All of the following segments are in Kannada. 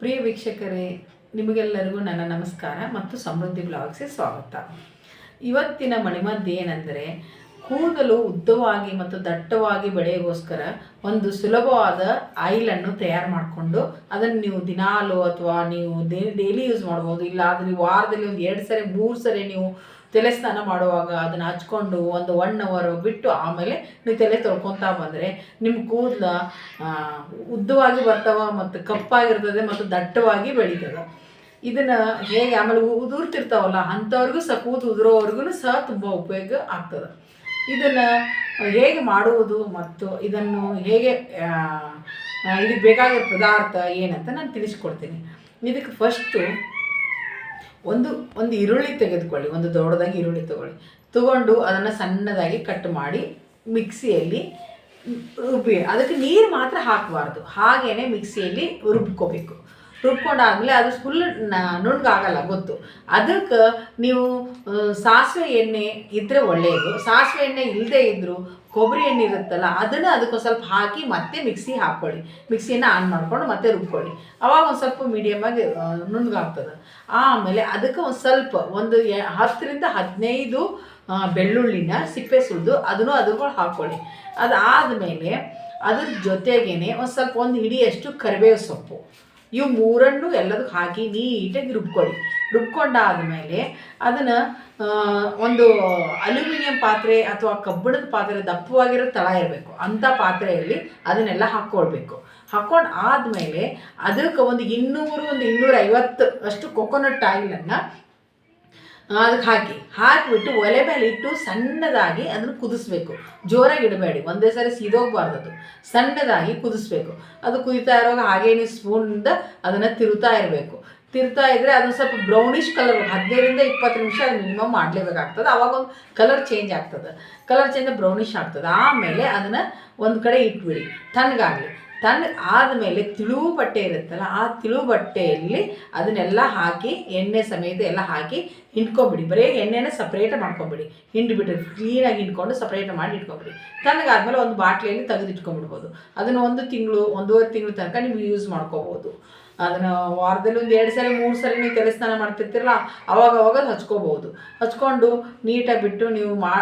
ಪ್ರಿಯ ವೀಕ್ಷಕರೇ ನಿಮಗೆಲ್ಲರಿಗೂ ನನ್ನ ನಮಸ್ಕಾರ ಮತ್ತು ಸಮೃದ್ಧಿ ಬ್ಲಾಗ್ಸ್ಗೆ ಸ್ವಾಗತ. ಇವತ್ತಿನ ಮಣಿಮದ್ದು ಏನಂದರೆ ಕೂದಲು ಉದ್ದವಾಗಿ ಮತ್ತು ದಟ್ಟವಾಗಿ ಬೆಳೆಯೋಗೋಸ್ಕರ ಒಂದು ಸುಲಭವಾದ ಆಯಿಲನ್ನು ತಯಾರು ಮಾಡಿಕೊಂಡು ಅದನ್ನು ನೀವು ದಿನಾಲು ಅಥವಾ ನೀವು ಡೈಲಿ ಯೂಸ್ ಮಾಡ್ಬೋದು. ಇಲ್ಲ ಆದರೆ ವಾರದಲ್ಲಿ ಒಂದು ಎರಡು ಸರಿ, ಮೂರು ಸರಿ ನೀವು ತಲೆ ಸ್ನಾನ ಮಾಡುವಾಗ ಅದನ್ನು ಹಚ್ಕೊಂಡು ಒಂದು ಒನ್ ಅವರ್ ಬಿಟ್ಟು ಆಮೇಲೆ ನೀವು ತಲೆ ತೊಳ್ಕೊತಾ ಬಂದರೆ ನಿಮ್ಮ ಕೂದಲ ಉದ್ದವಾಗಿ ಬರ್ತಾವ ಮತ್ತು ಕಪ್ಪಾಗಿರ್ತದೆ ಮತ್ತು ದಟ್ಟವಾಗಿ ಬೆಳೀತದೆ. ಇದನ್ನು ಹೇಗೆ ಆಮೇಲೆ ಉದುರ್ತಿರ್ತಾವಲ್ಲ, ಅಂಥವ್ರಿಗೂ ಸಹ ಕೂದಲು ಉದುರೋವರೆಗೂ ಸಹ ತುಂಬ ಉಪಯೋಗ ಆಗ್ತದೆ. ಇದನ್ನು ಹೇಗೆ ಮಾಡುವುದು ಮತ್ತು ಇದನ್ನು ಹೇಗೆ ಇದಕ್ಕೆ ಬೇಕಾಗಿರೋ ಪದಾರ್ಥ ಏನಂತ ನಾನು ತಿಳಿಸ್ಕೊಡ್ತೀನಿ. ಇದಕ್ಕೆ ಫಸ್ಟು ಒಂದು ಒಂದು ಈರುಳ್ಳಿ ತೆಗೆದುಕೊಳ್ಳಿ, ಒಂದು ದೊಡ್ಡದಾಗಿ ಈರುಳ್ಳಿ ತಗೊಳ್ಳಿ. ತಗೊಂಡು ಅದನ್ನು ಸಣ್ಣದಾಗಿ ಕಟ್ ಮಾಡಿ ಮಿಕ್ಸಿಯಲ್ಲಿ ರುಬ್ಬಿ, ಅದಕ್ಕೆ ನೀರು ಮಾತ್ರ ಹಾಕಬಾರ್ದು. ಹಾಗೇ ಮಿಕ್ಸಿಯಲ್ಲಿ ರುಬ್ಕೋಬೇಕು. ರುಬ್ಕೊಂಡಾದ್ಮೇಲೆ ಅದು ಫುಲ್ ನುಣ್ಗಾಗಲ್ಲ ಗೊತ್ತು. ಅದಕ್ಕೆ ನೀವು ಸಾಸಿವೆ ಎಣ್ಣೆ ಇದ್ದರೆ ಒಳ್ಳೆಯದು ಸಾಸಿವೆ ಎಣ್ಣೆ ಇಲ್ಲದೆ ಇದ್ದರೂ ಕೊಬ್ಬರಿ ಎಣ್ಣೆ ಇರುತ್ತಲ್ಲ, ಅದನ್ನು ಅದಕ್ಕೆ ಸ್ವಲ್ಪ ಹಾಕಿ ಮತ್ತೆ ಮಿಕ್ಸಿ ಹಾಕ್ಕೊಳ್ಳಿ ಮಿಕ್ಸಿಯನ್ನು ಆನ್ ಮಾಡ್ಕೊಂಡು ಮತ್ತೆ ರುಬ್ಕೊಳ್ಳಿ. ಅವಾಗ ಒಂದು ಸ್ವಲ್ಪ ಮೀಡಿಯಮಾಗಿ ನುಣ್ಗಾಗ್ತದೆ ಆಮೇಲೆ ಅದಕ್ಕೆ ಒಂದು ಸ್ವಲ್ಪ, ಒಂದು ಹತ್ತರಿಂದ ಹದಿನೈದು ಬೆಳ್ಳುಳ್ಳಿನ ಸಿಪ್ಪೆ ಸುಲಿದು ಅದನ್ನು ಅದ್ರೊಳಗೆ ಹಾಕ್ಕೊಳ್ಳಿ ಅದಾದಮೇಲೆ ಅದ್ರ ಜೊತೆಗೇನೆ ಒಂದು ಸ್ವಲ್ಪ, ಒಂದು ಹಿಡಿಯಷ್ಟು ಕರಿಬೇವು ಸೊಪ್ಪು. ಇವು ಮೂರನ್ನು ಎಲ್ಲದಕ್ಕೆ ಹಾಕಿ ನೀಟಾಗಿ ರುಬ್ಕೊಳ್ಳಿ. ರುಬ್ಕೊಂಡಾದ್ಮೇಲೆ ಅದನ್ನು ಒಂದು ಅಲ್ಯೂಮಿನಿಯಂ ಪಾತ್ರೆ ಅಥವಾ ಕಬ್ಬಿಣದ ಪಾತ್ರೆ ದಪ್ಪವಾಗಿರೋ ತಳ ಇರಬೇಕು. ಅಂಥ ಪಾತ್ರೆಯಲ್ಲಿ ಅದನ್ನೆಲ್ಲ ಹಾಕ್ಕೊಳ್ಬೇಕು. ಹಾಕ್ಕೊಂಡು ಆದಮೇಲೆ ಅದಕ್ಕೆ ಒಂದು ಇನ್ನೂರು, ಒಂದು ಇನ್ನೂರ ಐವತ್ತು ಅಷ್ಟು ಕೊಕೊನಟ್ ಆಯಿಲನ್ನು ಅದಕ್ಕೆ ಹಾಕಿ, ಹಾಕಿಬಿಟ್ಟು ಒಲೆ ಮೇಲೆ ಇಟ್ಟು ಸಣ್ಣದಾಗಿ ಅದನ್ನು ಕುದಿಸ್ಬೇಕು. ಜೋರಾಗಿ ಇಡಬೇಡಿ, ಒಂದೇ ಸರಿ ಸೀದೋಗ್ಬಾರ್ದು ಸಣ್ಣದಾಗಿ ಕುದಿಸ್ಬೇಕು. ಅದು ಕುದಿತಾ ಇರುವಾಗ ಹಾಗೆ ನೀವು ಸ್ಪೂನಿಂದ ಅದನ್ನು ತಿರುತ್ತಾ ಇರಬೇಕು. ತಿರ್ತಾ ಇದ್ದರೆ ಅದು ಸ್ವಲ್ಪ ಬ್ರೌನಿಷ್ ಕಲರ್ ಹದಿನೈದರಿಂದ ಇಪ್ಪತ್ತು ನಿಮಿಷ ಅದು ಮಿನಿಮಮ್ ಮಾಡಲೇಬೇಕಾಗ್ತದೆ. ಅವಾಗ ಒಂದು ಕಲರ್ ಚೇಂಜ್ ಆಗ್ತದೆ. ಕಲರ್ ಚೇಂಜ್ ಬ್ರೌನಿಷ್ ಆಗ್ತದೆ. ಆಮೇಲೆ ಅದನ್ನು ಒಂದು ಕಡೆ ಇಟ್ಬಿಡಿ. ತಣ್ಣಗಾಗಲಿ. ತಣ್ಣಗೆ ಆದಮೇಲೆ ತಿಳು ಬಟ್ಟೆ ಇರುತ್ತಲ್ಲ, ಆ ತಿಳು ಬಟ್ಟೆಯಲ್ಲಿ ಅದನ್ನೆಲ್ಲ ಹಾಕಿ, ಎಣ್ಣೆ ಸಮೇತ ಎಲ್ಲ ಹಾಕಿ ಹಿಂಡ್ಕೊಬಿಡಿ. ಬರೀ ಎಣ್ಣೆನ ಸಪ್ರೇಟ್ ಮಾಡ್ಕೊಂಬಿಡಿ. ಹಿಂಡ್ಬಿಟ್ಟು ಕ್ಲೀನಾಗಿ ಹಿಂಡ್ಕೊಂಡು ಸಪ್ರೇಟ್ ಮಾಡಿ ಇಟ್ಕೊಬಿಡಿ. ತಣ್ಣಗಾದ್ಮೇಲೆ ಒಂದು ಬಾಟ್ಲಿಯಲ್ಲಿ ತೆಗೆದು ಇಟ್ಕೊಂಡ್ಬಿಡ್ಬೋದು ಅದನ್ನು ಒಂದು ತಿಂಗಳು, ಒಂದೂವರೆ ತಿಂಗಳು ತನಕ ನೀವು ಯೂಸ್ ಮಾಡ್ಕೋಬೋದು. ಅದನ್ನು ವಾರದಲ್ಲಿ ಒಂದು ಎರಡು ಸರಿ, ಮೂರು ಸರಿ ನೀವು ತಲೆ ಸ್ನಾನ ಮಾಡ್ತಿರ್ತಿರಲ್ಲ ಅವಾಗ ಅವಾಗ ಹಚ್ಕೋಬೋದು ಹಚ್ಕೊಂಡು ನೀಟಾಗಿ ಬಿಟ್ಟು ನೀವು ಮಾ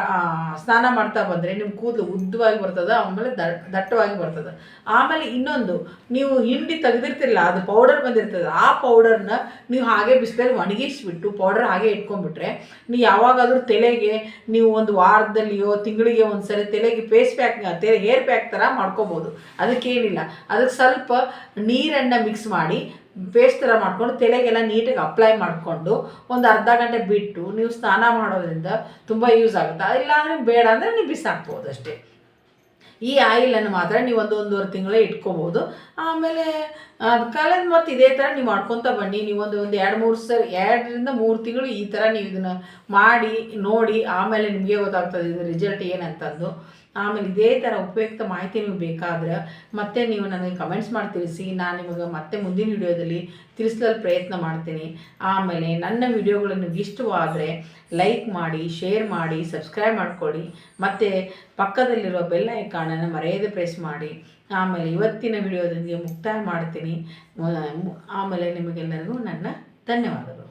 ಸ್ನಾನ ಮಾಡ್ತಾ ಬಂದರೆ ನಿಮ್ಮ ಕೂದಲು ಉದ್ದವಾಗಿ ಬರ್ತದೆ, ಆಮೇಲೆ ದಟ್ಟವಾಗಿ ಬರ್ತದೆ. ಆಮೇಲೆ ಇನ್ನೊಂದು, ನೀವು ಹಿಂಡಿ ತೆಗೆದಿರ್ತಿರಲ್ಲ ಅದು ಪೌಡರ್ ಬಂದಿರ್ತದೆ, ಆ ಪೌಡರ್ನ ನೀವು ಹಾಗೆ ಬಿಸಿಲಲ್ಲಿ ಒಣಗಿಸ್ಬಿಟ್ಟು ಪೌಡರ್ ಹಾಗೆ ಇಟ್ಕೊಂಡ್ಬಿಟ್ರೆ ನೀವು ಯಾವಾಗಾದರೂ ತಲೆಗೆ ನೀವು ಒಂದು ವಾರದಲ್ಲಿಯೋ, ತಿಂಗಳಿಗೆ ಒಂದು ಸರಿ ತಲೆಗೆ ಫೇಸ್ ಪ್ಯಾಕ್ ತಲೆ ಹೇರ್ ಪ್ಯಾಕ್ ಥರ ಮಾಡ್ಕೋಬೋದು ಅದಕ್ಕೇನಿಲ್ಲ. ಅದಕ್ಕೆ ಸ್ವಲ್ಪ ನೀರನ್ನು ಮಿಕ್ಸ್ ಮಾಡಿ ಪೇಸ್ಟ್ ಥರ ಮಾಡಿಕೊಂಡು ತಲೆಗೆಲ್ಲ ನೀಟಾಗಿ ಅಪ್ಲೈ ಮಾಡಿಕೊಂಡು ಒಂದು ಅರ್ಧ ಗಂಟೆ ಬಿಟ್ಟು ನೀವು ಸ್ನಾನ ಮಾಡೋದ್ರಿಂದ ತುಂಬ ಯೂಸ್ ಆಗುತ್ತೆ. ಇಲ್ಲಾಂದರೆ ಬೇಡ ಅಂದರೆ ನೀವು ಬಿಸಾಕ್ಬೋದು ಅಷ್ಟೇ. ಈ ಆಯಿಲನ್ನು ಮಾತ್ರ ನೀವು ಒಂದು ಒಂದೂವರೆ ತಿಂಗಳೇ ಇಟ್ಕೋಬೋದು ಆಮೇಲೆ ಕಳೆದ ಮತ್ತು ಇದೇ ಥರ ನೀವು ಮಾಡ್ಕೊತ ಬನ್ನಿ. ನೀವು ಒಂದು ಒಂದು ಎರಡು ಮೂರು ಸರ್, ಎರಡರಿಂದ ಮೂರು ತಿಂಗಳು ಈ ಥರ ನೀವು ಇದನ್ನು ಮಾಡಿ, ನೋಡಿ, ಆಮೇಲೆ ನಿಮಗೆ ಗೊತ್ತಾಗ್ತದೆ ಇದು ರಿಸಲ್ಟ್ ಏನಂತಂದು ಆಮೇಲೆ ಇದೇ ಥರ ಉಪಯುಕ್ತ ಮಾಹಿತಿ ನೀವು ಬೇಕಾದ್ರೆ ಮತ್ತೆ ನೀವು ನನಗೆ ಕಮೆಂಟ್ಸ್ ಮಾಡಿ ತಿಳಿಸಿ. ನಾನು ನಿಮಗೆ ಮತ್ತೆ ಮುಂದಿನ ವಿಡಿಯೋದಲ್ಲಿ ತಿಳಿಸಲು ಪ್ರಯತ್ನ ಮಾಡ್ತೀನಿ. ಆಮೇಲೆ ನನ್ನ ವಿಡಿಯೋಗಳನ್ನು ನಿಮ್ಗೆ ಇಷ್ಟವಾದರೆ ಲೈಕ್ ಮಾಡಿ ಶೇರ್ ಮಾಡಿ ಸಬ್ಸ್ಕ್ರೈಬ್ ಮಾಡ್ಕೊಳ್ಳಿ. ಮತ್ತು ಪಕ್ಕದಲ್ಲಿರುವ ಬೆಲ್ ಐಕಾನನ್ನು ಮರೆಯದೆ ಪ್ರೆಸ್ ಮಾಡಿ. ಆಮೇಲೆ ಇವತ್ತಿನ ವಿಡಿಯೋದೊಂದಿಗೆ ಮುಕ್ತಾಯ ಮಾಡ್ತೀನಿ. ಆಮೇಲೆ ನಿಮಗೆಲ್ಲರಿಗೂ ನನ್ನ ಧನ್ಯವಾದಗಳು.